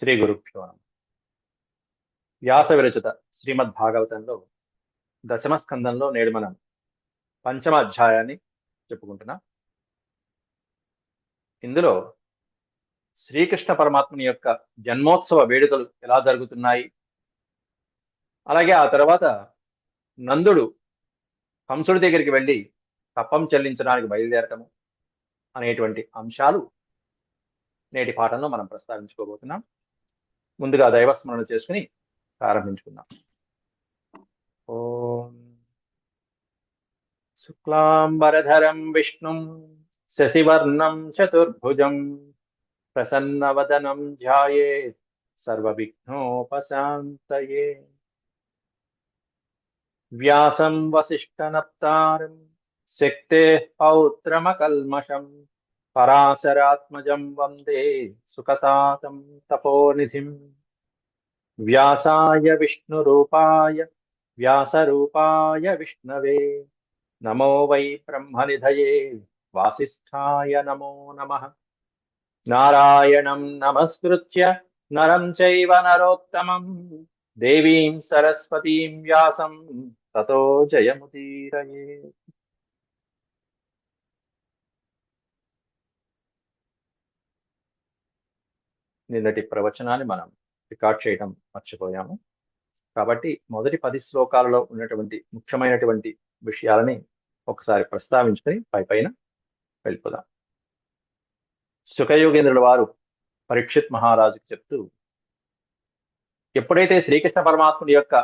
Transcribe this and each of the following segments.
శ్రీ గురుభ్యో నమ. వ్యాస విరచిత శ్రీమద్ భాగవతంలో దశమ స్కందంలో నేడు మనం పంచమ అధ్యాయాన్ని చెప్పుకుంటున్నాం. ఇందులో శ్రీకృష్ణ పరమాత్మని యొక్క జన్మోత్సవ వేడుకలు ఎలా జరుగుతున్నాయి? అలాగే ఆ తర్వాత నందుడు కంసుడి దగ్గరికి వెళ్ళి తప్పం చెల్లించడానికి బయలుదేరటము అనేటువంటి అంశాలు నేటి పాఠంలో మనం ప్రస్తావించుకోబోతున్నాం. ముందుగా దైవస్మరణ చేసుకుని ప్రారంభించుకుందాం. ఓం శుక్లాంబరధరం విష్ణుం శశివర్ణం చతుర్భుజం ప్రసన్నవదనం ధ్యాయే సర్వవిఘ్నోపశాంతయే. వ్యాసం వసిష్ఠనప్తారం శక్తే పౌత్రమకల్మషం पराशरात्मज वंदे सुखता तपोनिधि। व्यासाय विष्णुरूपाय, व्यासरूपाय विष्णवे। नमो वै ब्रह्मनिधये वासीय नमो नम। नारायण नमस्कृत नरम चरोत्तम देवी सरस्वती व्या तथो जय मुदीर నిన్నటి ప్రవచనాన్ని మనం రికార్డ్ చేయడం మర్చిపోయాము. కాబట్టి మొదటి పది శ్లోకాలలో ఉన్నటువంటి ముఖ్యమైనటువంటి విషయాలని ఒకసారి ప్రస్తావించుకొని పై పైన వెళ్ళిపోదాం. సుఖయోగేంద్రుల వారు పరీక్షిత్ మహారాజుకి చెప్తూ ఎప్పుడైతే శ్రీకృష్ణ పరమాత్ముడి యొక్క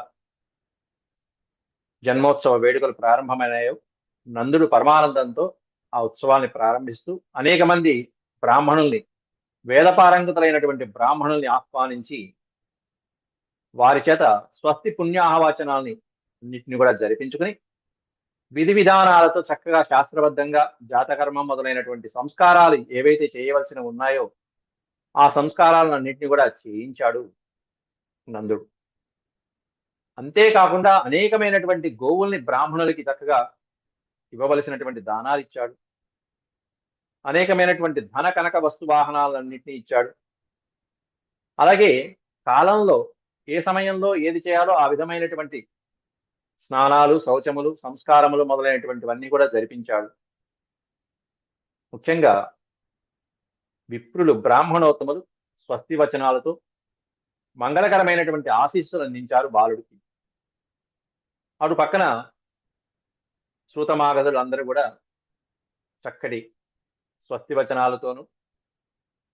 జన్మోత్సవ వేడుకలు ప్రారంభమైనాయో నందుడు పరమానందంతో ఆ ఉత్సవాన్ని ప్రారంభిస్తూ అనేక మంది బ్రాహ్మణుల్ని వేదపారంగతులైనటువంటి బ్రాహ్మణుల్ని ఆహ్వానించి వారి చేత స్వస్తి పుణ్యాహవాచనాల్ని అన్నింటిని కూడా జరిపించుకుని విధి విధానాలతో చక్కగా శాస్త్రబద్ధంగా జాతకర్మం మొదలైనటువంటి సంస్కారాలు ఏవైతే చేయవలసిన ఉన్నాయో ఆ సంస్కారాలను అన్నింటినీ కూడా చేయించాడు నందుడు. అంతేకాకుండా అనేకమైనటువంటి గోవుల్ని బ్రాహ్మణులకి చక్కగా ఇవ్వవలసినటువంటి దానాలు ఇచ్చాడు. అనేకమైనటువంటి ధన కనక వస్తు వాహనాలన్నింటినీ ఇచ్చాడు. అలాగే కాలంలో ఏ సమయంలో ఏది చేయాలో ఆ విధమైనటువంటి స్నానాలు శౌచములు సంస్కారములు మొదలైనటువంటివన్నీ కూడా జరిపించాడు. ముఖ్యంగా విప్రులు బ్రాహ్మణోత్తములు స్వస్తి వచనాలతో మంగళకరమైనటువంటి ఆశీస్సులు అందించారు బాలుడికి. అటు పక్కన సూతమాగదులు అందరూ కూడా చక్కటి స్వస్తి వచనాలతోనూ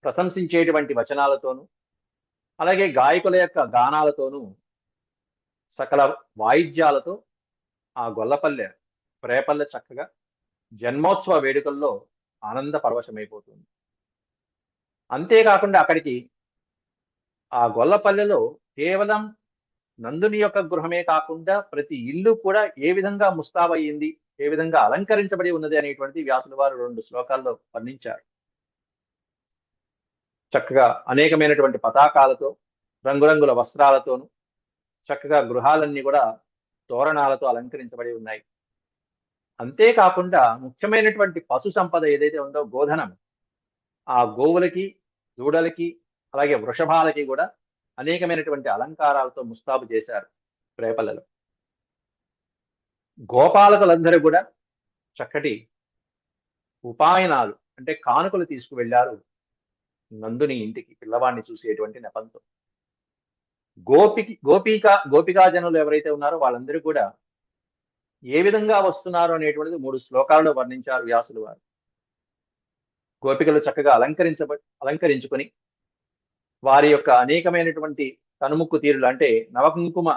ప్రశంసించేటువంటి వచనాలతోనూ అలాగే గాయకుల యొక్క గానాలతోనూ సకల వాయిద్యాలతో ఆ గొల్లపల్లె ప్రేపల్లె చక్కగా జన్మోత్సవ వేడుకల్లో ఆనంద పరవశమైపోతుంది. అంతేకాకుండా అక్కడికి ఆ గొల్లపల్లెలో కేవలం నందుని యొక్క గృహమే కాకుండా ప్రతి ఇల్లు కూడా ఏ విధంగా ముస్తాబయ్యింది? ఏ విధంగా అలంకరించబడి ఉన్నది అనేటువంటి వ్యాసుల వారు రెండు శ్లోకాల్లో వర్ణించారు. చక్కగా అనేకమైనటువంటి పతాకాలతో రంగురంగుల వస్త్రాలతోనూ చక్కగా గృహాలన్నీ కూడా తోరణాలతో అలంకరించబడి ఉన్నాయి. అంతేకాకుండా ముఖ్యమైనటువంటి పశు సంపద ఏదైతే ఉందో గోధనం ఆ గోవులకి దూడలకి అలాగే వృషభాలకి కూడా అనేకమైనటువంటి అలంకారాలతో ముస్తాబు చేశారు. రేపల్లలో గోపాలకులందరూ కూడా చక్కటి ఉపాయనాలు అంటే కానుకలు తీసుకువెళ్ళారు నందుని ఇంటికి పిల్లవాడిని చూసేటువంటి నెపంతో. గోపికి గోపిక గోపికా జనులు ఎవరైతే ఉన్నారో వాళ్ళందరూ కూడా ఏ విధంగా వస్తున్నారు అనేటువంటిది మూడు శ్లోకాలలో వర్ణించారు వ్యాసులు వారు. గోపికలు చక్కగా అలంకరించబ అలంకరించుకొని వారి యొక్క అనేకమైనటువంటి కనుముక్కు తీరులు అంటే నవకుంకుమ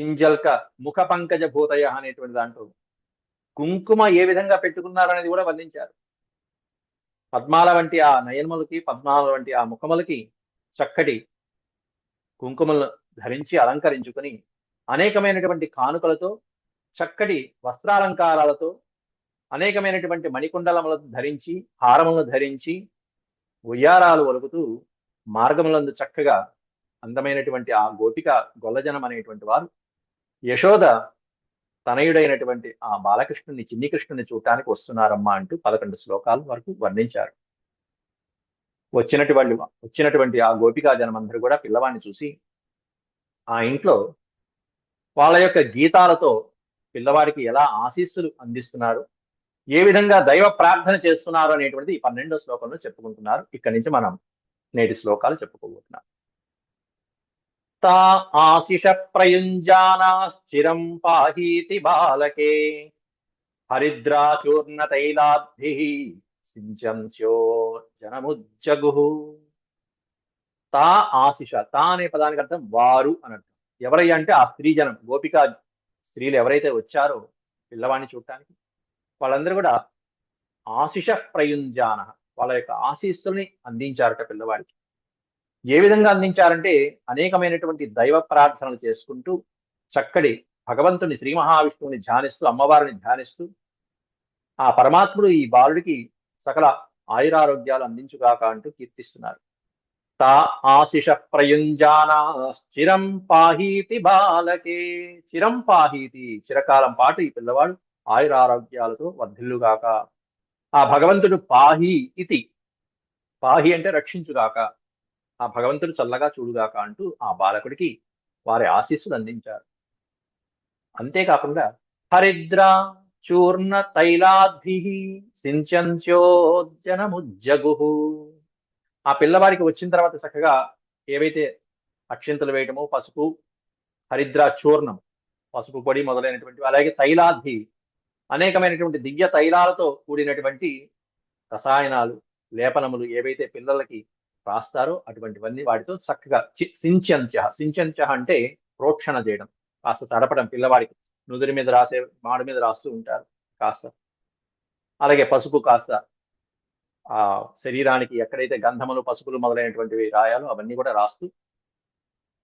కింజల్క ముఖ పంకజ భూతయ అనేటువంటి దాంట్లో కుంకుమ ఏ విధంగా పెట్టుకున్నారు అనేది కూడా వర్ణించారు. పద్మాల వంటి ఆ నయన్మలకి పద్మాల వంటి ఆ ముఖములకి చక్కటి కుంకుమలు ధరించి అలంకరించుకొని అనేకమైనటువంటి కానుకలతో చక్కటి వస్త్రాలంకారాలతో అనేకమైనటువంటి మణికుండలములను ధరించి హారములను ధరించి ఉయ్యారాలు వలుకుతూ మార్గములందు చక్కగా అందమైనటువంటి ఆ గోపిక గొల్లజనం అనేటువంటి వారు యశోద తనయుడైనటువంటి ఆ బాలకృష్ణుని చిన్ని కృష్ణుని చూడటానికి వస్తున్నారమ్మా అంటూ పదకొండు శ్లోకాల వరకు వర్ణించారు. వచ్చినటువంటి వాళ్ళు వచ్చినటువంటి ఆ గోపికా జనమందరూ కూడా పిల్లవాడిని చూసి ఆ ఇంట్లో వాళ్ళ యొక్క గీతాలతో పిల్లవాడికి ఎలా ఆశీస్సులు అందిస్తున్నారు ఏ విధంగా దైవ ప్రార్థన చేస్తున్నారు అనేటువంటిది ఈ పన్నెండో శ్లోకంలో చెప్పుకుంటున్నారు. ఇక్కడి నుంచి మనం నేటి శ్లోకాలు చెప్పుకోబోతున్నాం. తా ఆశిష ప్రయుంజానాశ్చిరం పాహీతి బాలకే హరిద్రాచూర్ణ తైలాద్భి సించంస్యో జనముజ్జగు తా ఆశిష తా అనే పదానికి అర్థం వారు అని అర్థం ఎవరయ్యా అంటే ఆ స్త్రీ జనం గోపిక స్త్రీలు ఎవరైతే వచ్చారో పిల్లవాడిని చూడటానికి వాళ్ళందరూ కూడా ఆశిష ప్రయుంజాన వాళ్ళ యొక్క ఆశీస్సుల్ని అందించారట పిల్లవాడికి. ఏ విధంగా అందించారంటే అనేకమైనటువంటి దైవ ప్రార్థనలు చేసుకుంటూ చక్కటి భగవంతుని శ్రీ మహావిష్ణువుని ధ్యానిస్తూ అమ్మవారిని ధ్యానిస్తూ ఆ పరమాత్ముడు ఈ బాలుడికి సకల ఆయురారోగ్యాలు అందించుగాక అంటూ కీర్తిస్తున్నారు. తా ఆశిష ప్రయుంజానా చిరం పాహీతి బాలకే చిరం పాహీతి చిరకాలం పాటు ఈ పిల్లవాడు ఆయురారోగ్యాలతో వర్ధిల్లుగాక ఆ భగవంతుడు పాహి ఇతి పాహి అంటే రక్షించుగాక ఆ భగవంతుడు చల్లగా చూడుగాక అంటూ ఆ బాలకుడికి వారి ఆశీస్సులు అందించారు. అంతేకాకుండా హరిద్ర చూర్ణ తైలాద్భి సించంత్యోజనముజ్జగు ఆ పిల్లవాడికి వచ్చిన తర్వాత చక్కగా ఏవైతే అక్షింతలు వేయటము పసుపు హరిద్ర చూర్ణం పసుపు పొడి మొదలైనటువంటి అలాగే తైలాద్భి అనేకమైనటువంటి దివ్య తైలాలతో కూడినటువంటి రసాయనాలు లేపనములు ఏవైతే పిల్లలకి రాస్తారో. అటువంటివన్నీ వాటితో చక్కగా సించంత్య సించంత్య అంటే ప్రోక్షణ చేయడం. కాస్త తడపడం. పిల్లవాడికి నుదురి మీద రాసే మాడి మీద రాస్తూ ఉంటారు. కాస్త అలాగే పసుపు కాస్త ఆ శరీరానికి ఎక్కడైతే గంధములు పసుపులు మొదలైనటువంటివి రాయాలో అవన్నీ కూడా రాస్తూ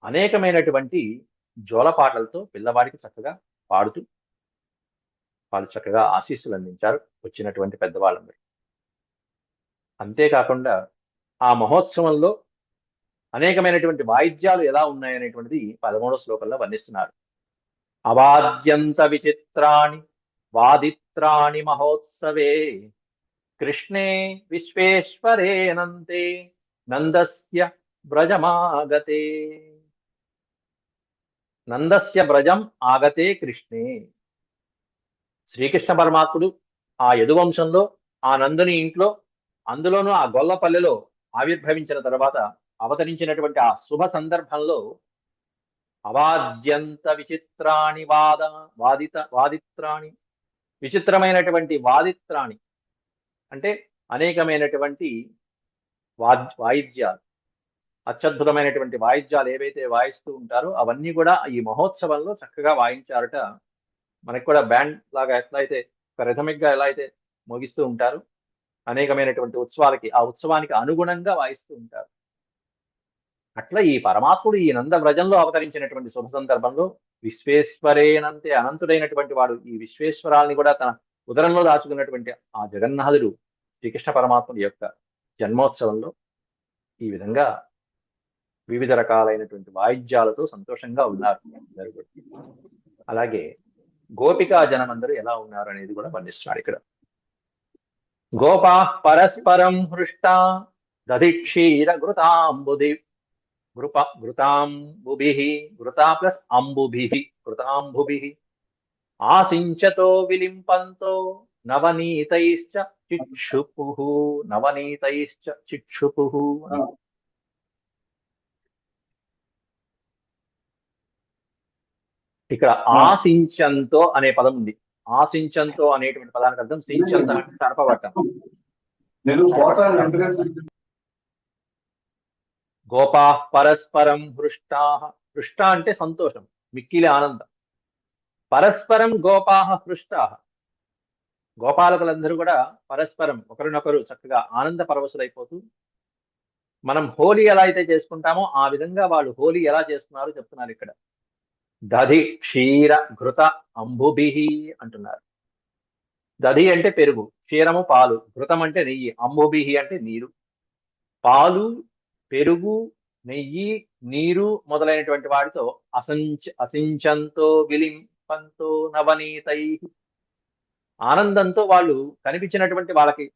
అనేకమైనటువంటి జోలపాటలతో పిల్లవాడికి చక్కగా పాడుతూ వాళ్ళు చక్కగా ఆశీస్సులు అందించారు. వచ్చినటువంటి పెద్దవాళ్ళందరూ. అంతేకాకుండా ఆ మహోత్సవంలో అనేకమైనటువంటి వాయిద్యాలు ఎలా ఉన్నాయనేటువంటిది పదమూడో శ్లోకంలో వర్ణిస్తున్నారు. అవాద్యంత విచిత్రాణి వాదిత్రాణి మహోత్సవే కృష్ణే విశ్వేశ్వరే నంతే నందస్య వ్రజమాగతే. నందస్య వ్రజం ఆగతే కృష్ణే. శ్రీకృష్ణ పరమాత్ముడు ఆ యదువంశంలో ఆ నందుని ఇంట్లో అందులోనూ ఆ గొల్లపల్లెలో ఆవిర్భవించిన తర్వాత అవతరించినటువంటి ఆ శుభ సందర్భంలో అవాద్యంత విచిత్రాణి వాద వాదిత వాదిత్రాణి విచిత్రమైనటువంటి వాదిత్రాణి అంటే అనేకమైనటువంటి వాద్ వాయిద్యాలు. అత్యద్భుతమైనటువంటి వాయిద్యాలు ఏవైతే వాయిస్తూ ఉంటారో అవన్నీ కూడా ఈ మహోత్సవంలో చక్కగా వాయించారట. మనకి కూడా బ్యాండ్ లాగా ఎట్లా అయితే ఒక ఎలా అయితే ముగిస్తూ ఉంటారు అనేకమైనటువంటి ఉత్సవాలకి ఆ ఉత్సవానికి అనుగుణంగా వాయిస్తూ ఉంటారు అట్లా ఈ పరమాత్ముడు ఈ నంద వ్రజంలో అవతరించినటువంటి శుభ సందర్భంలో విశ్వేశ్వరేనంతే అనంతుడైనటువంటి వాడు ఈ విశ్వేశ్వరాల్ని కూడా తన ఉదరంలో దాచుకున్నటువంటి ఆ జగన్నాథుడు శ్రీకృష్ణ పరమాత్ముడి యొక్క జన్మోత్సవంలో ఈ విధంగా వివిధ రకాలైనటువంటి వాయిద్యాలతో సంతోషంగా ఉన్నారు అందరూ కూడా. అలాగే గోపికా జనమందరూ ఎలా ఉన్నారు అనేది కూడా వర్ణిస్తున్నాడు ఇక్కడ గోపా పరస్పరం హృష్టా దధిక్షీర ఘృతాంబుది గృప ఘృతాంబుభి ఘృతా ప్లస్ అంబుభి ఘృతాంబుభి ఆశించతో విలింపంతో నవనీతైశ్చ చిక్షుపు నవనీతైశ్చ చిక్షుపు. ఇక్కడ ఆశించంతో అనే పదం ఉంది. ఆశించంతో అనేటువంటి పదానికి అర్థం సించంత అంటే తడపబట్టం. గోపా పరస్పరం హృష్టా. హృష్ట అంటే సంతోషం మిక్కిలి ఆనందం. పరస్పరం గోపా హృష్టా. గోపాలకులందరూ కూడా పరస్పరం ఒకరినొకరు చక్కగా ఆనంద పరవశులైపోతూ మనం హోలీ ఎలా అయితే చేసుకుంటామో ఆ విధంగా వాళ్ళు హోలీ ఎలా చేస్తున్నారో చెప్తున్నారు ఇక్కడ. దధి క్షీర ఘృత అంబుభిహి అంటున్నారు. దధి అంటే పెరుగు క్షీరము పాలు. ఘృతం అంటే నెయ్యి అంబుభిహి అంటే నీరు. పాలు పెరుగు నెయ్యి నీరు మొదలైనటువంటి వాటితో అసంచ అసించంతో విలింపంతో నవనీతై ఆనందంతో వాళ్ళు కనిపించినటువంటి వాళ్ళకి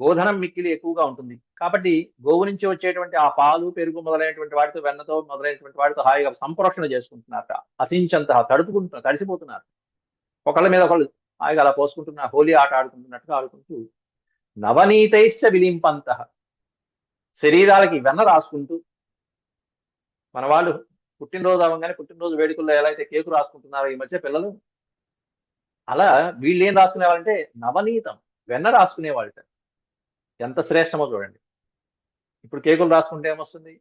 గోధనం మిక్కిలి ఎక్కువగా ఉంటుంది. కాబట్టి గోవు నుంచి వచ్చేటువంటి ఆ పాలు పెరుగు మొదలైనటువంటి వాటితో వెన్నతో మొదలైనటువంటి వాటితో హాయిగా సంప్రోషణ చేసుకుంటున్నారట. అసించంత తడుపుకుంటున్నారు తడిసిపోతున్నారు. ఒకళ్ళ మీద ఒకళ్ళు హాయిగా అలా పోసుకుంటున్నారు హోలీ ఆట ఆడుకుంటున్నట్టుగా ఆడుకుంటూ నవనీతైశ్చ విలింపంత. శరీరాలకి వెన్న రాసుకుంటూ మన వాళ్ళు పుట్టినరోజు అవ్వగానే పుట్టినరోజు వేడుకల్లో ఎలా అయితే కేకు రాసుకుంటున్నారో ఈ మధ్య పిల్లలు అలా వీళ్ళు ఏం రాసుకునేవాళ్ళంటే నవనీతం వెన్న రాసుకునేవాళ్ళట. ఎంత శ్రేష్టమో చూడండి. ఇప్పుడు కేకులు రాసుకుంటే ఏమొస్తుంది?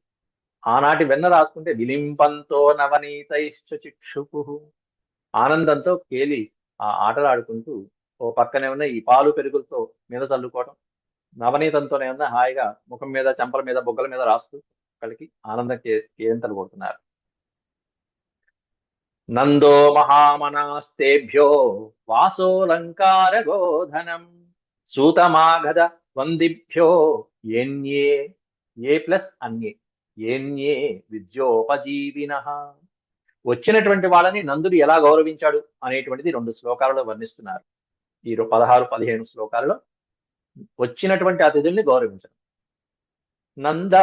ఆనాటి వెన్న రాసుకుంటే విలింపంతో నవనీతైశ్చ చిక్షుపు ఆనందంతో కేలి ఆ ఆటలు ఆడుకుంటూ ఓ పక్కనే ఉన్న ఈ పాలు పెరుగులతో మీద చల్లుకోవడం నవనీతంతోనే ఉన్న హాయిగా ముఖం మీద చెంపల మీద బొగ్గల మీద రాస్తూ కలిగి ఆనందం కే కేంతలు కొడుతున్నారు. నందో మహామనాస్తేభ్యో వాసోలంకార గోధనం సూతమాగధ వందిభ్యో ఎన్యే ఏ ప్లస్ అన్యే ఎన్యే విద్యోపజీవిన. వచ్చినటువంటి వాళ్ళని నందుడు ఎలా గౌరవించాడు అనేటువంటిది రెండు శ్లోకాలలో వర్ణిస్తున్నారు. ఈ పదహారు పదిహేను శ్లోకాలలో వచ్చినటువంటి అతిథుల్ని గౌరవించడం. నంద.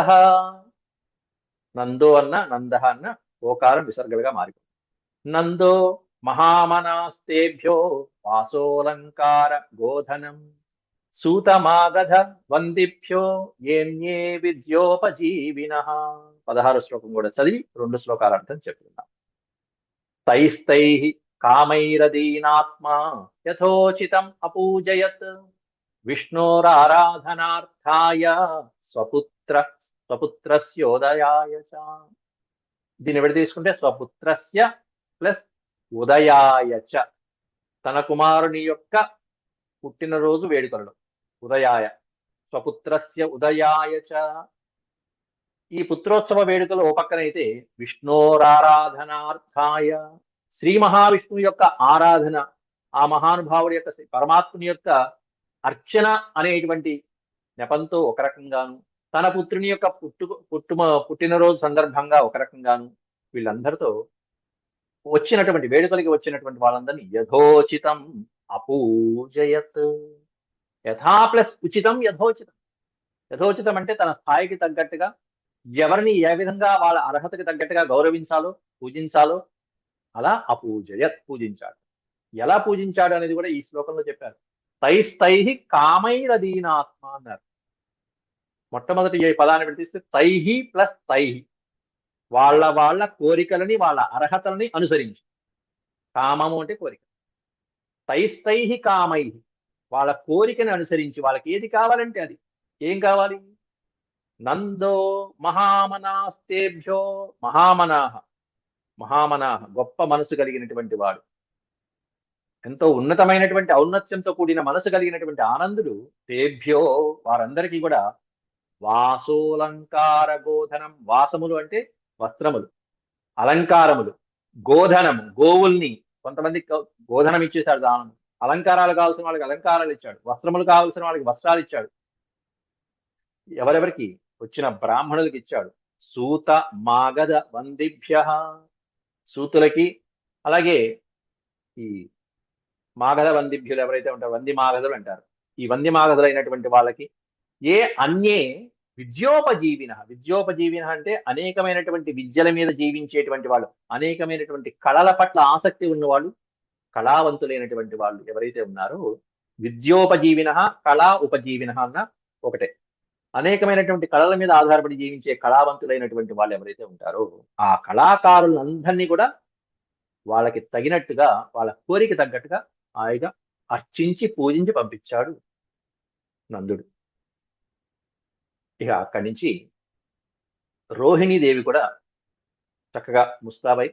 నందో అన్న నంద అన్న ఓకారం విసర్గలుగా మారిపోయింది నందో మహామనాస్తేభ్యో వాసోలంకార గోధనం. సూతమాగధ వందిభ్యో ఏమ్యే విద్యోపజీవిన. పదహారు శ్లోకం కూడా చదివి రెండు శ్లోకాలు అర్థం చెప్తున్నాం. తైస్తై కామైరదీనాత్మా యథోచితం అపూజయత్. విష్ణోరారాధనార్థాయ స్వపుత్ర స్వపుత్రస్యోదయాయ చ. దీన్ని విడ తీసుకుంటే? స్వపుత్రస్య ప్లస్ ఉదయాయ చ. తన కుమారుని యొక్క పుట్టినరోజు వేడుకలలో ఉదయాయ. స్వపుత్రస్య ఉదయాయ చ. ఈ పుత్రోత్సవ వేడుకలో ఓ పక్కనైతే విష్ణోరారాధనార్థాయ. శ్రీ మహావిష్ణువు యొక్క ఆరాధన ఆ మహానుభావుడి యొక్క పరమాత్ముని యొక్క అర్చన అనేటువంటి నెపంతో ఒక రకంగాను తన పుత్రుని యొక్క పుట్టు పుట్టుమ పుట్టినరోజు సందర్భంగా ఒక రకంగాను వీళ్ళందరితో వచ్చినటువంటి వేడుకలకి వచ్చినటువంటి వాళ్ళందరినీ యథోచితం అపూజయత్. యథా ప్లస్ ఉచితం యథోచితం. యథోచితం అంటే తన స్థాయికి తగ్గట్టుగా ఎవరిని ఏ విధంగా వాళ్ళ అర్హతకి తగ్గట్టుగా గౌరవించాలో పూజించాలో అలా అపూజయత్ పూజించాడు. ఎలా పూజించాడు అనేది కూడా ఈ శ్లోకంలో చెప్పారు. తైస్తై కామైరదీనాత్మ అన్నారు. మొట్టమొదటి ఏ పదాన్ని విడిపిస్తే తైహి ప్లస్ తైహి. వాళ్ళ వాళ్ళ కోరికలని వాళ్ళ అర్హతలని అనుసరించి. కామము అంటే కోరిక. తైస్తై కామై వాళ్ళ కోరికను అనుసరించి వాళ్ళకి ఏది కావాలంటే అది. ఏం కావాలి? నందో మహామనాస్తేభ్యో మహామనాహ. మహామనాహ గొప్ప మనసు కలిగినటువంటి వాడు. ఎంతో ఉన్నతమైనటువంటి ఔన్నత్యంతో కూడిన మనసు కలిగినటువంటి ఆనందుడు తేభ్యో వారందరికీ కూడా వాసోలంకార గోధనం వాసములు అంటే వస్త్రములు అలంకారములు గోధనము గోవుల్ని కొంతమంది గోధనం ఇచ్చేశాడు దానం అలంకారాలు కావాల్సిన వాళ్ళకి అలంకారాలు ఇచ్చాడు. వస్త్రములు కావాల్సిన వాళ్ళకి వస్త్రాలు ఇచ్చాడు. ఎవరెవరికి? వచ్చిన బ్రాహ్మణులకి ఇచ్చాడు. సూత మాగధ వందిభ్య. సూతులకి అలాగే ఈ మాగధ వందిభ్యులు ఎవరైతే ఉంటారో వంది మాగధులు అంటారు. ఈ వంది మాగధులైనటువంటి వాళ్ళకి ఏ అన్యే విద్యోపజీవిన విద్యోపజీవిన అంటే అనేకమైనటువంటి విద్యల మీద జీవించేటువంటి వాళ్ళు అనేకమైనటువంటి కళల పట్ల ఆసక్తి ఉన్నవాళ్ళు కళావంతులైనటువంటి వాళ్ళు ఎవరైతే ఉన్నారో విద్యోపజీవిన కళా ఉపజీవిన అన్న ఒకటే. అనేకమైనటువంటి కళల మీద ఆధారపడి జీవించే కళావంతులైనటువంటి వాళ్ళు ఎవరైతే ఉంటారో ఆ కళాకారులందరినీ కూడా వాళ్ళకి తగినట్టుగా వాళ్ళ కోరిక తగ్గట్టుగా హాయిగా అర్చించి పూజించి పంపించాడు నందుడు. ఇక అక్కడి నుంచి రోహిణీదేవి కూడా చక్కగా ముస్తాబై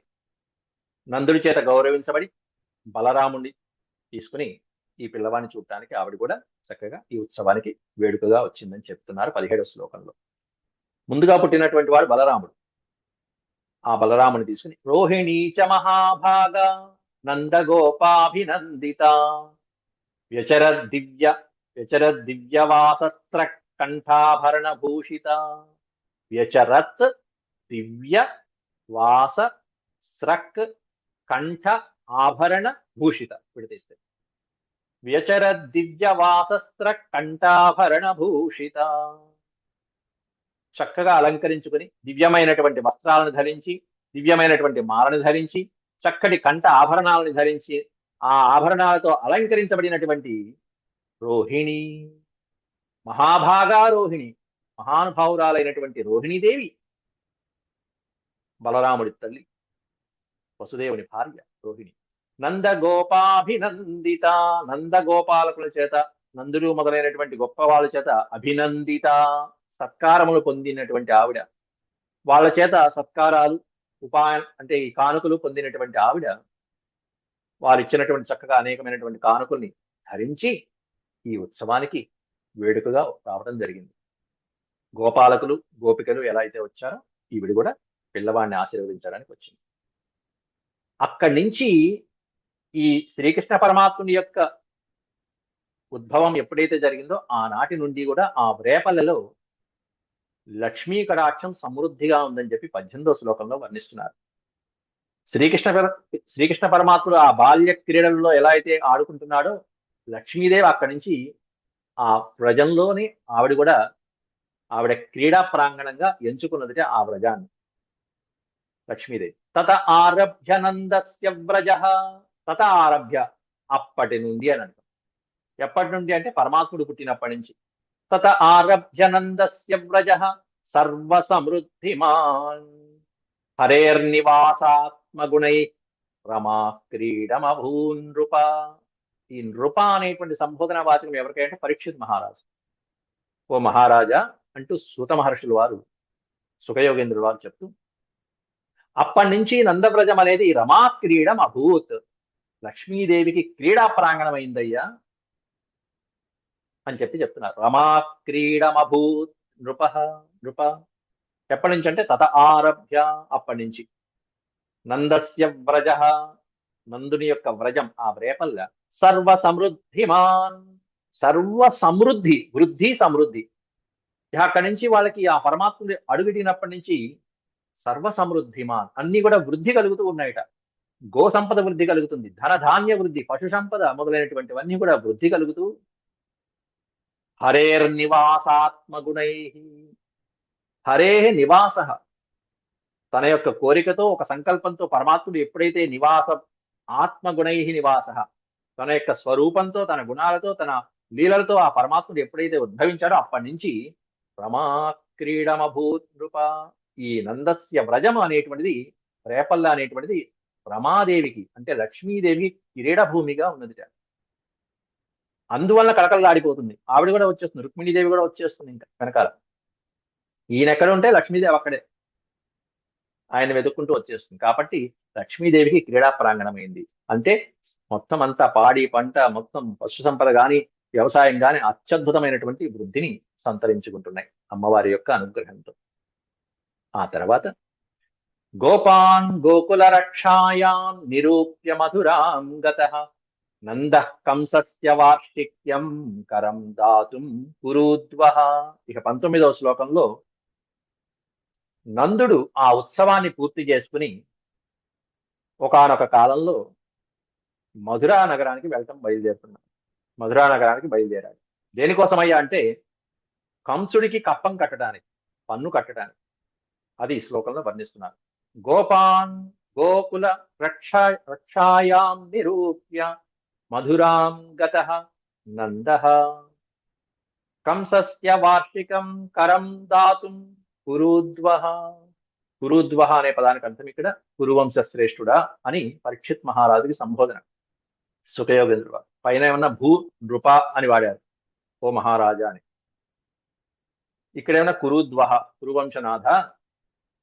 నందుడి చేత గౌరవించబడి బలరాముణ్ణి తీసుకుని ఈ పిల్లవాడిని చూడటానికి ఆవిడ కూడా చక్కగా ఈ ఉత్సవానికి వేడుకగా వచ్చిందని చెప్తున్నారు పదిహేడవ శ్లోకంలో. ముందుగా పుట్టినటువంటి వాడు బలరాముడు. ఆ బలరాముని తీసుకుని రోహిణీచ మహాభాగ నందగోపాభినందిత వ్యచర దివ్య వ్యచర దివ్యవాసస్త్ర కంఠాభరణ భూషిత వ్యచరత్ దివ్య వాస స్రక్ కంఠ ఆభరణ భూషిత విడతీస్తే వ్యచర దివ్యవాసస్త్ర కంఠాభరణ భూషిత. చక్కగా అలంకరించుకుని దివ్యమైనటువంటి వస్త్రాలను ధరించి దివ్యమైనటువంటి మాలను ధరించి చక్కటి కంఠ ఆభరణాలను ధరించి ఆ ఆభరణాలతో అలంకరించబడినటువంటి రోహిణి మహాభాగా రోహిణి మహానుభావురాలైనటువంటి రోహిణీదేవి బలరాముడి తల్లి వసుదేవుని భార్య రోహిణి. నందగోపాభినందిత. నందగోపాలకుల చేత నందులు మొదలైనటువంటి గొప్ప వాళ్ళ చేత అభినందిత. సత్కారములు పొందినటువంటి ఆవిడ. వాళ్ళ చేత సత్కారాలు ఉపాయ అంటే ఈ కానుకలు పొందినటువంటి ఆవిడ. వారు ఇచ్చినటువంటి చక్కగా అనేకమైనటువంటి కానుకల్ని ధరించి ఈ ఉత్సవానికి వేడుకగా రావడం జరిగింది. గోపాలకులు గోపికలు ఎలా అయితే వచ్చారో ఈవిడ కూడా పిల్లవాడిని ఆశీర్వదించడానికి వచ్చింది. అక్కడి నుంచి ఈ శ్రీకృష్ణ పరమాత్ముని యొక్క ఉద్భవం ఎప్పుడైతే జరిగిందో ఆనాటి నుండి కూడా ఆ రేపల్లలో లక్ష్మీ కటాక్షం సమృద్ధిగా ఉందని చెప్పి పద్దెనిమిదో శ్లోకంలో వర్ణిస్తున్నారు. శ్రీకృష్ణ శ్రీకృష్ణ పరమాత్ముడు ఆ బాల్య క్రీడలలో ఎలా అయితే ఆడుకుంటున్నాడో లక్ష్మీదేవి అక్కడి నుంచి ఆ వ్రజంలోని ఆవిడ కూడా ఆవిడ క్రీడా ప్రాంగణంగా ఎంచుకున్నది ఆ వ్రజాన్ని. లక్ష్మీదేవి. తత ఆరభ్యనందస్య వ్రజ తత ఆరభ్య అప్పటి నుండి అని అంటాం ఎప్పటి నుండి అంటే పరమాత్ముడు పుట్టినప్పటి నుంచి. తత ఆరభ్యనందస్య వ్రజ సర్వ సమృద్ధిమాన్ హరేర్నివాసాత్మగుణై రమా క్రీడమభూన్ నృప. ఈ నృప అనేటువంటి సంబోధన వాచకం ఎవరికైనా పరీక్షిత్ మహారాజు. ఓ మహారాజా అంటూ సూత మహర్షులు వారు సుఖయోగేంద్రుడు వారు చెప్తూ అప్పటి నుంచి నందవ్రజం అనేది రమా క్రీడం అభూత్ లక్ష్మీదేవికి క్రీడా ప్రాంగణమైందయ్యా అని చెప్పి చెప్తున్నారు. రమా క్రీడమభూత్ నృప నృప. ఎప్పటి నుంచి అంటే తత ఆరభ్య అప్పటి నుంచి. నందస్య వ్రజ. నందుని యొక్క వ్రజం ఆ వ్రేపల్ల సర్వ సమృద్ధిమాన్. సర్వ సమృద్ధి వృద్ధి సమృద్ధి. అక్కడి నుంచి వాళ్ళకి ఆ పరమాత్ముడి అడుగుటినప్పటి నుంచి సర్వ సమృద్ధిమాన్. అన్ని కూడా వృద్ధి కలుగుతూ ఉన్నాయట. గో సంపద వృద్ధి కలుగుతుంది ధన ధాన్య వృద్ధి పశు సంపద మొదలైనటువంటివన్నీ కూడా వృద్ధి కలుగుతూ హరేర్ నివాసాత్మగుణై హరే నివాస. తన యొక్క కోరికతో ఒక సంకల్పంతో పరమాత్ముడు ఎప్పుడైతే నివాస ఆత్మగుణై నివాస తన యొక్క స్వరూపంతో తన గుణాలతో తన లీలలతో ఆ పరమాత్ముడు ఎప్పుడైతే ఉద్భవించాడో అప్పటి నుంచి రమాక్రీడమభూత్ నృప. ఈ నందస్య వ్రజం అనేటువంటిది రేపల్ల అనేటువంటిది రమాదేవికి అంటే లక్ష్మీదేవి కిరీడభూమిగా ఉన్నది అందువల్ల కలకలలాడిపోతుంది ఆవిడ కూడా వచ్చేస్తుంది. రుక్మిణీదేవి కూడా వచ్చేస్తుంది ఇంకా వెనకాల. ఈయన ఎక్కడ ఉంటే లక్ష్మీదేవి అక్కడే. ఆయన వెతుక్కుంటూ వచ్చేస్తుంది. కాబట్టి లక్ష్మీదేవికి క్రీడా ప్రాంగణమైంది. అంటే మొత్తం అంతా పాడి పంట మొత్తం పశు సంపద కానీ వ్యవసాయం కానీ అత్యద్భుతమైనటువంటి వృద్ధిని సంతరించుకుంటున్నాయి అమ్మవారి యొక్క అనుగ్రహంతో. ఆ తర్వాత గోపాన్ గోకుల రక్షాయాం నిరూప్య మధురాం గత. నంద కంసస్య వార్షిక్యం కరం దాతుం కురుద్వ. ఇక పంతొమ్మిదవ శ్లోకంలో నందుడు ఆ ఉత్సవాన్ని పూర్తి చేసుకుని ఒకానొక కాలంలో మధురా నగరానికి వెళ్ళటం బయలుదేరుతున్నాడు. మధురా నగరానికి బయలుదేరాడు. దేనికోసమయ్యా అంటే కంసుడికి కప్పం కట్టడానికి పన్ను కట్టడానికి. అది ఈ శ్లోకంలో వర్ణిస్తున్నారు. గోపాన్ గోకుల రక్షా రక్షాయాం నిరూప్య మధురాం గత నంద. కంసస్య వార్షికం కరం దాతుం కురుద్వ. కురుద్వ అనే పదానికి అర్థం ఇక్కడ కురువంశ శ్రేష్ఠుడా అని పరీక్షిత్ మహారాజుకి సంబోధన. సుఖయోగేంద్రుడు పైన ఏమన్నా భూ నృప అని వాడారు. ఓ మహారాజా అని. ఇక్కడేమన్నా కురుద్వహ కురువంశనాథ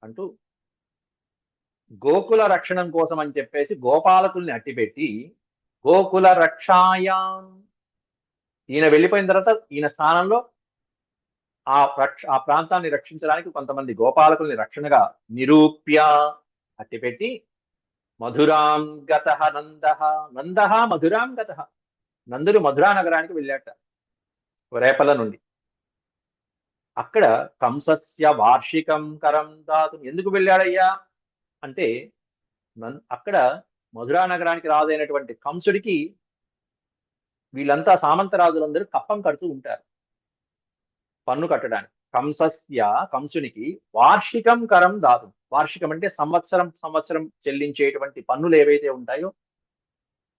అంటూ గోకుల రక్షణం కోసం అని చెప్పేసి గోపాలకుల్ని అట్టిపెట్టి గోకుల రక్షాయాం. ఈయన వెళ్ళిపోయిన తర్వాత ఈయన స్థానంలో ఆ రక్ష ఆ ప్రాంతాన్ని రక్షించడానికి కొంతమంది గోపాలకుల్ని రక్షణగా నిరూప్య అట్టిపెట్టి మధురాం గత నంద. నంద మధురాం గత నందుడు మధురా నగరానికి వెళ్ళాట రేపల నుండి. అక్కడ కంసస్య వార్షికం కరం దాతు ఎందుకు వెళ్ళాడయ్యా? అంటే అక్కడ మధురా నగరానికి రాదైనటువంటి కంసుడికి వీళ్ళంతా సామంతరాజులందరూ కప్పం కడుతూ ఉంటారు. పన్ను కట్టడానికి. కంసస్య కంసునికి వార్షికం కరం దాదు. వార్షికం అంటే సంవత్సరం సంవత్సరం చెల్లించేటువంటి పన్నులు ఏవైతే ఉంటాయో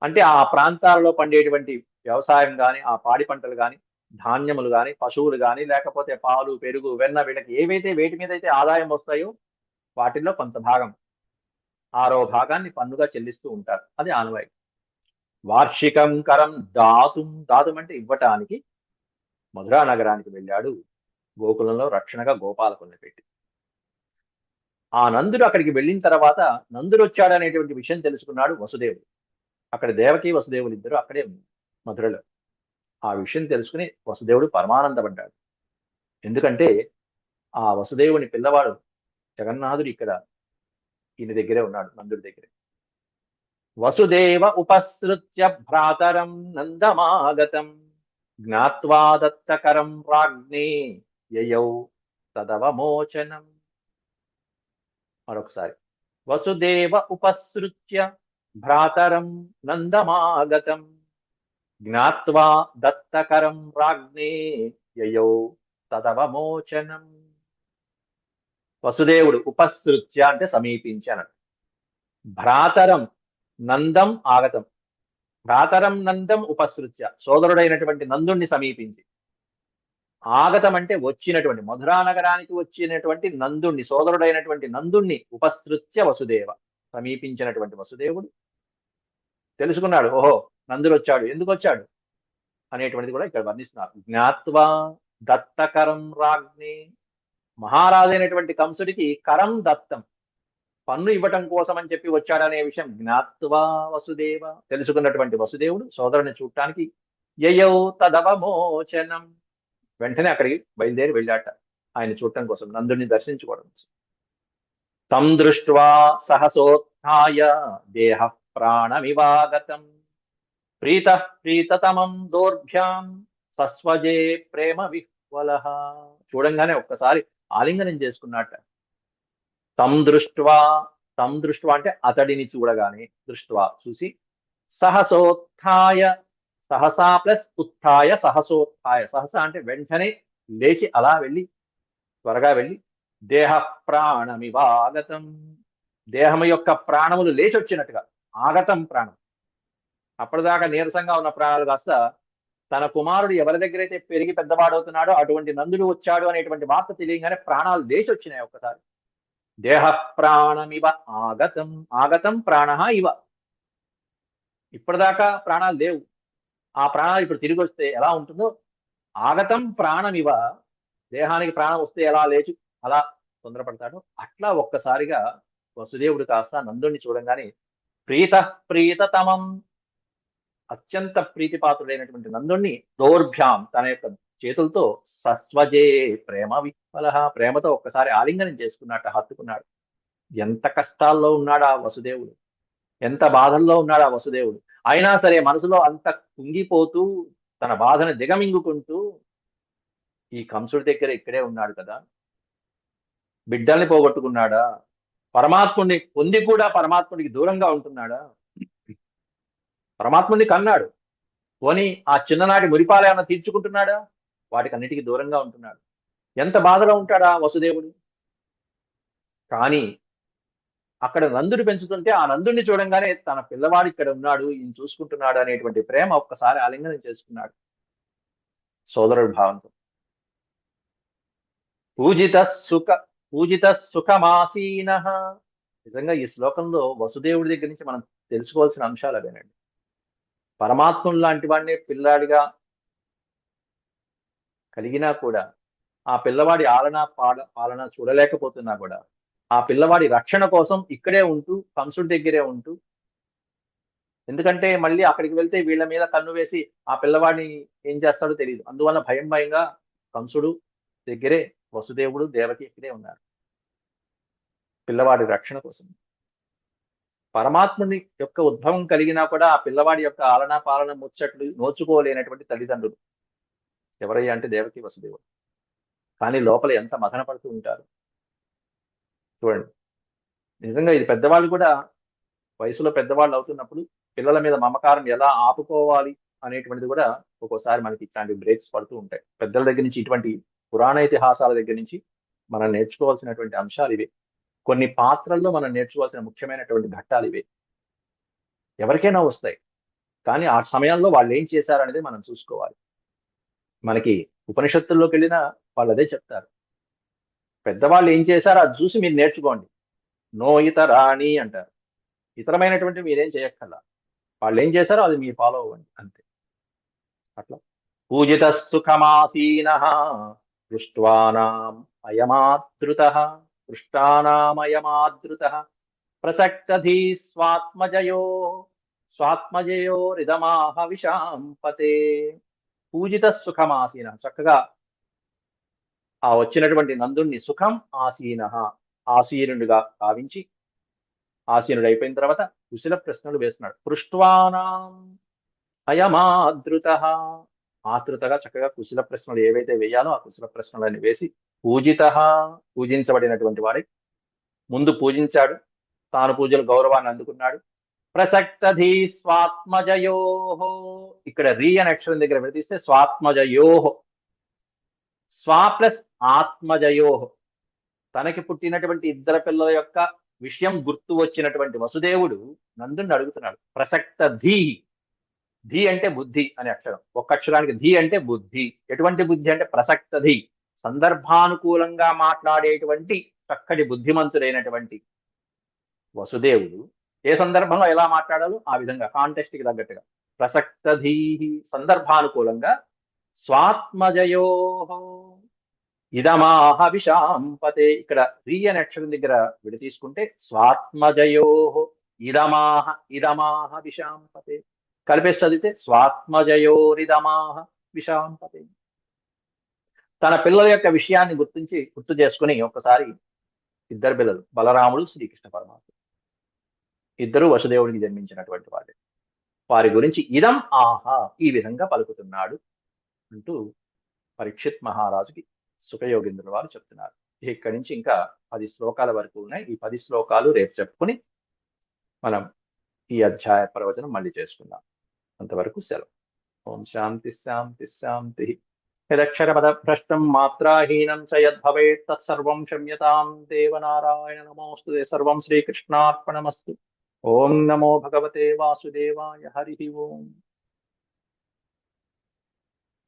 అంటే ఆ ప్రాంతాలలో పండేటువంటి వ్యవసాయం కానీ ఆ పాడి పంటలు కానీ ధాన్యములు కానీ పశువులు కానీ లేకపోతే పాలు పెరుగు వెన్న వీళ్ళకి ఏవైతే వేటి మీద అయితే ఆదాయం వస్తాయో వాటిల్లో కొంత భాగం ఆరో భాగాన్ని పన్నుగా చెల్లిస్తూ ఉంటారు. అది ఆనవాయి వార్షికం కరం దాతుం దాతుం అంటే ఇవ్వటానికి మధురా నగరానికి వెళ్ళాడు గోకులంలో రక్షణగా గోపాలకుల్ని పెట్టి. ఆ నందుడు అక్కడికి వెళ్ళిన తర్వాత నందుడు వచ్చాడు అనేటువంటి విషయం తెలుసుకున్నాడు వసుదేవుడు. అక్కడ దేవకి వసుదేవులు ఇద్దరు అక్కడే మధురలో. ఆ విషయం తెలుసుకుని వసుదేవుడు పరమానందపడ్డాడు. ఎందుకంటే ఆ వసుదేవుని పిల్లవాడు జగన్నాథుడు ఇక్కడ ఈయన దగ్గరే ఉన్నాడు నందుడి దగ్గరే. వసుదేవ ఉపసృత్య భ్రాతరం నందమాగతం జ్ఞాత్వా దత్తకరం రాజ్ఞే యయౌ తదవమోచనం మరొకసారి. వసుదేవ ఉపసృత్య భ్రాతరం నందమాగతం జ్ఞాత్వా దత్తకరం రాజ్ఞే యయౌ తదవమోచనం వసుదేవుడు ఉపసృత్య అంటే సమీపించి భ్రాతరం నందం ఆగతం. భ్రాతరం నందం ఉపసృత్య. సోదరుడైనటువంటి నందుణ్ణి సమీపించి. ఆగతం అంటే వచ్చినటువంటి మధురా నగరానికి వచ్చినటువంటి నందుణ్ణి సోదరుడైనటువంటి నందుణ్ణి ఉపసృత్య వసుదేవ. సమీపించినటువంటి వసుదేవుడు తెలుసుకున్నాడు ఓహో నందుడు వచ్చాడు ఎందుకు వచ్చాడు అనేటువంటిది కూడా ఇక్కడ వర్ణిస్తున్నారు. జ్ఞాత్వా దత్తకరం రాజ్ఞి మహారాజైనటువంటి కంసుడికి కరం దత్తం. పన్ను ఇవ్వటం కోసం అని చెప్పి వచ్చాడనే విషయం జ్ఞాత్వా వసుదేవ. తెలుసుకున్నటువంటి వసుదేవుడు సోదరుని చూడటానికి యయౌ తదవమోచనం. వెంటనే అక్కడికి బయలుదేరి వెళ్ళాట. ఆయన చూడటం కోసం నందుని దర్శించుకోవడం తం దృష్ట్వా సహసోత్య దేహ ప్రాణమివాగతం. ప్రీత ప్రీతతమం దోర్భ్యాం సస్వజే ప్రేమ విహ్వల. చూడంగానే ఒక్కసారి ఆలింగనం చేసుకున్నట్ట తం దృష్ట్వా తం దృష్ట్వా అంటే అతడిని చూడగానే దృష్ట్వా చూసి సహసోత్థాయ సహసా ప్లస్ ఉత్థాయ సహసోత్థాయ. సహస అంటే వెంటనే లేచి అలా వెళ్ళి త్వరగా వెళ్ళి దేహ ప్రాణమివాగతం దేహము యొక్క ప్రాణములు లేచి వచ్చినట్టుగా ఆగతం ప్రాణం. అప్పటిదాకా నీరసంగా ఉన్న ప్రాణాలు కాస్త తన కుమారుడు ఎవరి దగ్గర అయితే పెరిగి పెద్దవాడవుతున్నాడో అటువంటి నందుడు వచ్చాడు అనేటువంటి వార్త తెలియగానే ప్రాణాలు దేశ వచ్చినాయి ఒక్కసారి. దేహ ప్రాణమివ ఆగతం ఆగతం ప్రాణ ఇవ. ఇప్పటిదాకా ప్రాణాలు లేవు. ఆ ప్రాణాలు ఇప్పుడు తిరిగి వస్తే ఎలా ఉంటుందో? ఆగతం ప్రాణమివ. దేహానికి ప్రాణం వస్తే ఎలా లేచి అలా తొందరపడతాడు? అట్లా ఒక్కసారిగా వసుదేవుడు కాస్త నందుడిని చూడంగానే ప్రీత ప్రీతతమం అత్యంత ప్రీతిపాత్రుడైనటువంటి నందుణ్ణి దౌర్భ్యాం తన యొక్క చేతులతో సస్వజే ప్రేమ విఫల ప్రేమతో ఒక్కసారి ఆలింగనం చేసుకున్నట్టు హత్తుకున్నాడు. ఎంత కష్టాల్లో ఉన్నాడా వసుదేవుడు. ఎంత బాధల్లో ఉన్నాడా వసుదేవుడు. అయినా సరే మనసులో అంత కుంగిపోతూ తన బాధను దిగమింగుకుంటూ ఈ కంసుడి దగ్గర ఇక్కడే ఉన్నాడు కదా. బిడ్డల్ని పోగొట్టుకున్నాడా? పరమాత్ముడిని పొంది కూడా పరమాత్ముడికి దూరంగా ఉంటున్నాడా? పరమాత్ముని కన్నాడు. పోనీ ఆ చిన్ననాటి మురిపాలేమన్నా తీర్చుకుంటున్నాడా? వాటికన్నిటికీ దూరంగా ఉంటున్నాడు. ఎంత బాధలో ఉంటాడా వసుదేవుడు? కానీ అక్కడ నందుడు పెంచుతుంటే ఆ నందుడిని చూడంగానే తన పిల్లవాడు ఇక్కడ ఉన్నాడు ఈయన చూసుకుంటున్నాడు అనేటువంటి ప్రేమ ఒక్కసారి ఆలింగనం చేసుకున్నాడు. సోదరుడి భావంతో. పూజిత సుఖ పూజిత సుఖమాసీన. నిజంగా ఈ శ్లోకంలో వసుదేవుడి దగ్గర నుంచి మనం తెలుసుకోవాల్సిన అంశాలు అవేనండి. పరమాత్ముడు లాంటి వాడిని పిల్లాడిగా కలిగినా కూడా ఆ పిల్లవాడి ఆలన పాల పాలన చూడలేకపోతున్నా కూడా ఆ పిల్లవాడి రక్షణ కోసం ఇక్కడే ఉంటూ కంసుడి దగ్గరే ఉంటూ ఎందుకంటే మళ్ళీ అక్కడికి వెళ్తే వీళ్ళ మీద కన్ను వేసి ఆ పిల్లవాడిని ఏం చేస్తాడో తెలియదు అందువల్ల భయం భయంగా కంసుడు దగ్గరే వసుదేవుడు దేవకి ఇక్కడే ఉన్నారు. పిల్లవాడి రక్షణ కోసం. పరమాత్ముని యొక్క ఉద్భవం కలిగినా కూడా ఆ పిల్లవాడి యొక్క ఆలన పాలన ముచ్చట్లు నోచుకోలేనటువంటి తల్లిదండ్రులు. ఎవరయ్యా అంటే దేవకి వసుదేవుడు. కానీ లోపల ఎంత మదన పడుతూ ఉంటారు? చూడండి. నిజంగా ఇది పెద్దవాళ్ళు కూడా వయసులో పెద్దవాళ్ళు అవుతున్నప్పుడు పిల్లల మీద మమకారం ఎలా ఆపుకోవాలి అనేటువంటిది కూడా ఒక్కోసారి మనకి ఇట్లాంటి బ్రేక్స్ పడుతూ ఉంటాయి. పెద్దల దగ్గర నుంచి ఇటువంటి పురాణ ఇతిహాసాల దగ్గర నుంచి మనం నేర్చుకోవాల్సినటువంటి అంశాలు ఇవే. కొన్ని పాత్రల్లో మనం నేర్చుకోవాల్సిన ముఖ్యమైనటువంటి ఘట్టాలు ఇవి. ఎవరికైనా వస్తాయి. కానీ ఆ సమయంలో వాళ్ళు ఏం చేశారు అనేది మనం చూసుకోవాలి. మనకి ఉపనిషత్తుల్లోకి వెళ్ళినా వాళ్ళు అదే చెప్తారు. పెద్దవాళ్ళు ఏం చేశారో అది చూసి మీరు నేర్చుకోండి. నో ఇతరాణి అంటారు. ఇతరమైనటువంటి మీరేం చేయక్కర్లా. వాళ్ళు ఏం చేశారో అది మీరు ఫాలో అవ్వండి. అంతే. అట్లా. పూజిత సుఖమాసీన దృష్ట్వానాం అయమాతృత దృష్టానామయమాదృత ప్రసక్తధీ స్వాత్మజయో స్వాత్మజయో రిదమాహ విశాంపతే పూజిత సుఖమాసీన చక్కగా ఆ వచ్చినటువంటి నందుణ్ణి సుఖం ఆసీన ఆసీనుడిగా భావించి ఆసీనుడు అయిపోయిన తర్వాత కుశల ప్రశ్నలు వేస్తున్నాడు. పృష్వానాం అయమాదృత ఆతృతగా చక్కగా కుశల ప్రశ్నలు ఏవైతే వేయాలో ఆ కుశల ప్రశ్నలన్నీ వేసి పూజిత పూజించబడినటువంటి వాడి ముందు పూజించాడు. తాను పూజలు గౌరవాన్ని అందుకున్నాడు. ప్రసక్తధీ స్వాత్మజయోహో ఇక్కడ రీ అనే అక్షరం దగ్గర విడతీస్తే స్వాత్మజయోహో స్వా ప్లస్ ఆత్మజయోహో తనకి పుట్టినటువంటి ఇద్దరు పిల్లల యొక్క విషయం గుర్తు వచ్చినటువంటి వసుదేవుడు నందుని అడుగుతున్నాడు. ప్రసక్త ధీ ధీ అంటే బుద్ధి అనే అక్షరం. ఒక్క అక్షరానికి ధీ అంటే బుద్ధి. ఎటువంటి బుద్ధి అంటే ప్రసక్త ధీ సందర్భానుకూలంగా మాట్లాడేటువంటి చక్కటి బుద్ధిమంతుడైనటువంటి వసుదేవుడు ఏ సందర్భంలో ఎలా మాట్లాడాలో ఆ విధంగా కాంటెస్ట్కి తగ్గట్టుగా. ప్రసక్త ధీ సందర్భానుకూలంగా స్వాత్మజయో ఇదమాహ విషాంపతే. ఇక్కడ రీ అనే అక్షరం దగ్గర విడి తీసుకుంటే స్వాత్మజయో ఇదమాహ ఇదమాహ విషాంపతే. కలిపేసి చదివితే స్వాత్మజయోరిదమాహ విశాంపతే తన పిల్లల యొక్క విషయాన్ని గుర్తించి గుర్తు చేసుకుని ఒక్కసారి ఇద్దరు పిల్లలు బలరాముడు శ్రీకృష్ణ పరమాత్మ. ఇద్దరు వసుదేవుడికి జన్మించినటువంటి వాడే వారి గురించి ఇదం ఆహా ఈ విధంగా పలుకుతున్నాడు అంటూ పరీక్షిత్ మహారాజుకి సుఖయోగేంద్రుల వారు చెప్తున్నారు. ఇక్కడి నుంచి ఇంకా పది శ్లోకాల వరకు ఉన్నాయి. ఈ పది శ్లోకాలు రేపు చెప్పుకుని మనం ఈ అధ్యాయ ప్రవచనం మళ్ళీ చేసుకుందాం. అంతవరకు సెలవు. ఓం శాంతి శాంతి శాంతి. యదక్షరపద భ్రష్టం మాత్రాహీనం చ యద్భవేత్ తత్సర్వం క్షమ్యతాం. దేవనారాయణ నమోస్తు. సర్వం శ్రీకృష్ణార్పణమస్తు. ఓం నమో భగవతే వాసుదేవాయ. హరి ఓం.